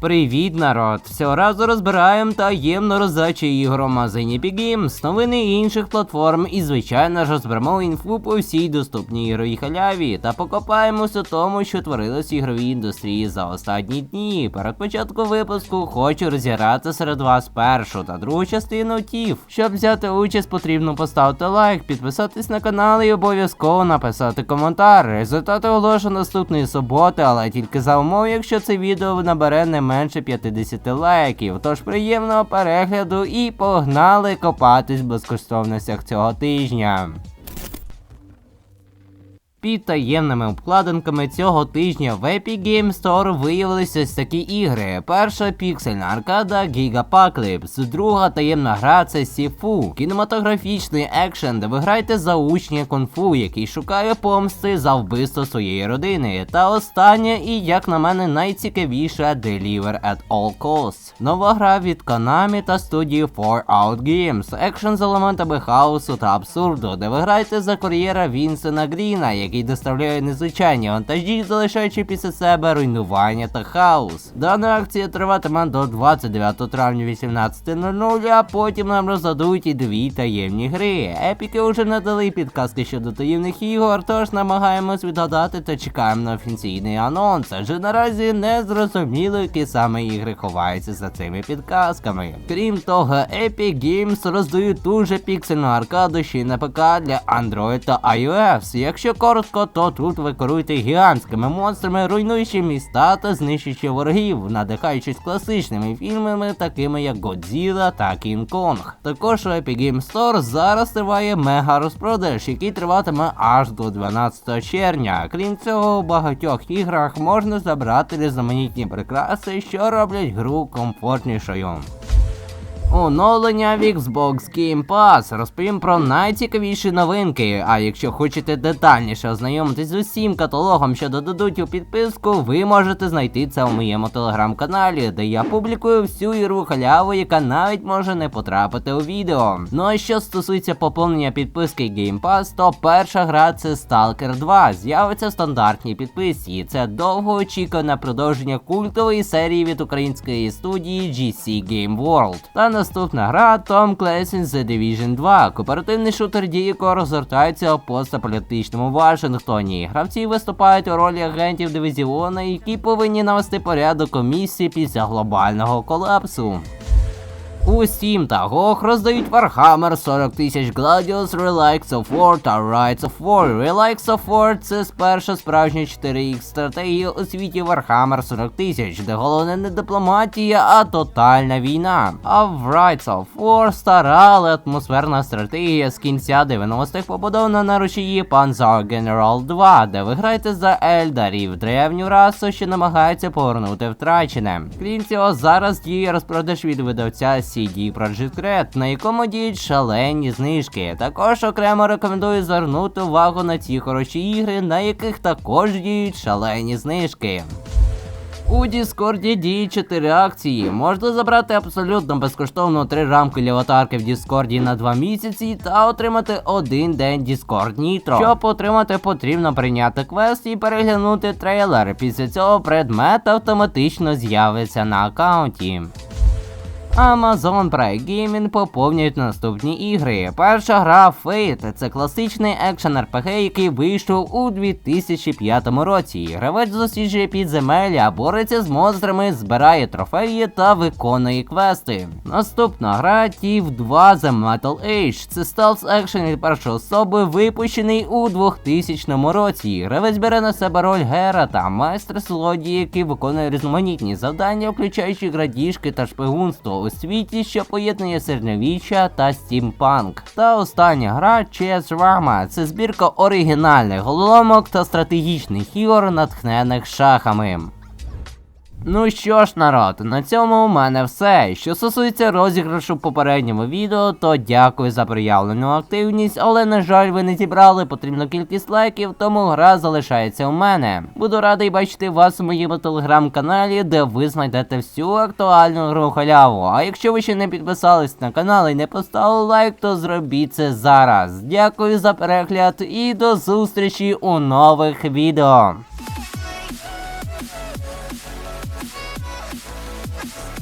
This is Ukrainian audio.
Привіт, народ! Цього разу розбираємо таємно роздачі ігор у магазині Epic Games, новини інших платформ і, звичайно ж, розберемо інфу по всій доступній ігровій халяві та покопаємося тому, що творилось в ігровій індустрії за останні дні. Перед початком випуску хочу розіграти серед вас першу та другу частину ТІФ. Щоб взяти участь, потрібно поставити лайк, підписатись на канал і обов'язково написати коментар. Результати оголошено наступної суботи, але тільки за умови, якщо це відео набере не менше 50 лайків. Тож приємного перегляду і погнали копатись в безкоштовностях цього тижня. Під таємними обкладинками цього тижня в Epic Games Store виявилися ось такі ігри. Перша піксельна аркада Gigapocalypse, друга таємна гра це Сіфу, кінематографічний екшен, де ви граєте за учня кунг-фу, який шукає помсти за вбивство своєї родини. Та остання і, як на мене, найцікавіша Deliver at All Costs. Нова гра від Konami та студії 4 Out Games, екшен з елементами хаосу та абсурду, де ви граєте за кур'єра Вінсена Гріна, який доставляє незвичайні вантажі, залишаючи після себе руйнування та хаос. Дана акція триватиме до 29 травня 18.00, а потім нам роздадуть і дві таємні гри. Епіки вже надали підказки щодо таємних ігор, тож намагаємось відгадати та чекаємо на офіційний анонс. Адже наразі не зрозуміло, які саме ігри ховаються за цими підказками. Крім того, Epic Games роздають дуже піксельну аркаду ще й на ПК для Android та iOS. Якщо коротко, то тут ви керуєте гігантськими монстрами, руйнуючи міста та знищуючи ворогів, надихаючись класичними фільмами, такими як Godzilla та Kong. Також у Epic Games Store зараз триває мега розпродаж, який триватиме аж до 12 червня. Крім цього, у багатьох іграх можна забрати різноманітні прикраси, що роблять гру комфортнішою. Оновлення в Xbox Game Pass. Розповім про найцікавіші новинки. А якщо хочете детальніше ознайомитись з усім каталогом, що додадуть у підписку, ви можете знайти це у моєму телеграм-каналі, де я публікую всю ігру халяву, яка навіть може не потрапити у відео. Ну а що стосується поповнення підписки Game Pass, то перша гра це Stalker 2. З'явиться в стандартній підписці. Це довгоочікуване продовження культової серії від української студії GC Game World. Та наступна гра Tom Clancy's The Division 2. Кооперативний шутер дії, якого розгортається у постаполітичному Вашингтоні. Гравці виступають у ролі агентів дивізіону, які повинні навести порядок у місії після глобального колапсу. У Steam та GOG роздають Warhammer 40 тисяч Gladius, Relics of War та Rights of War. Relics of War це перша справжня 4X стратегія у світі Warhammer 40 тисяч, де головне не дипломатія, а тотальна війна. А в Rights of War стара, але атмосферна стратегія з кінця 90-х побудована на рушії Panzer General 2, де ви граєте за Ельдарів, древню расу, що намагається повернути втрачене. Крім цього, зараз діє розпродаж від видавця CD Projekt Red, на якому діють шалені знижки. Також окремо рекомендую звернути увагу на ці хороші ігри, на яких також діють шалені знижки. У Діскорді діють 4 акції. Можна забрати абсолютно безкоштовно 3 рамки аватарки в Діскорді на 2 місяці та отримати один день Discord Nitro. Щоб отримати, потрібно прийняти квест і переглянути трейлер. Після цього предмет автоматично з'явиться на аккаунті. Amazon Prime Gaming поповнюють наступні ігри. Перша гра Fate – це класичний екшен RPG, який вийшов у 2005 році. Гравець досліджує підземелля, бореться з монстрами, збирає трофеї та виконує квести. Наступна гра TIF 2 The Metal Age. Це стелс екшен від першої особи, випущений у 2000 році. Гравець бере на себе роль Гера та майстер злодії, який виконує різноманітні завдання, включаючи градіжки та шпигунство у світі, що поєднує середньовіччя та стімпанк. Та остання гра Chess Rama. Це збірка оригінальних головоломок та стратегічних ігор, натхнених шахами. Ну що ж, народ, на цьому у мене все. Що стосується розіграшу в попередньому відео, то дякую за проявлену активність, але на жаль, ви не зібрали потрібну кількість лайків, тому гра залишається у мене. Буду радий бачити вас у моєму телеграм-каналі, де ви знайдете всю актуальну гру халяву. А якщо ви ще не підписались на канал і не поставили лайк, то зробіть це зараз. Дякую за перегляд і до зустрічі у нових відео. It's not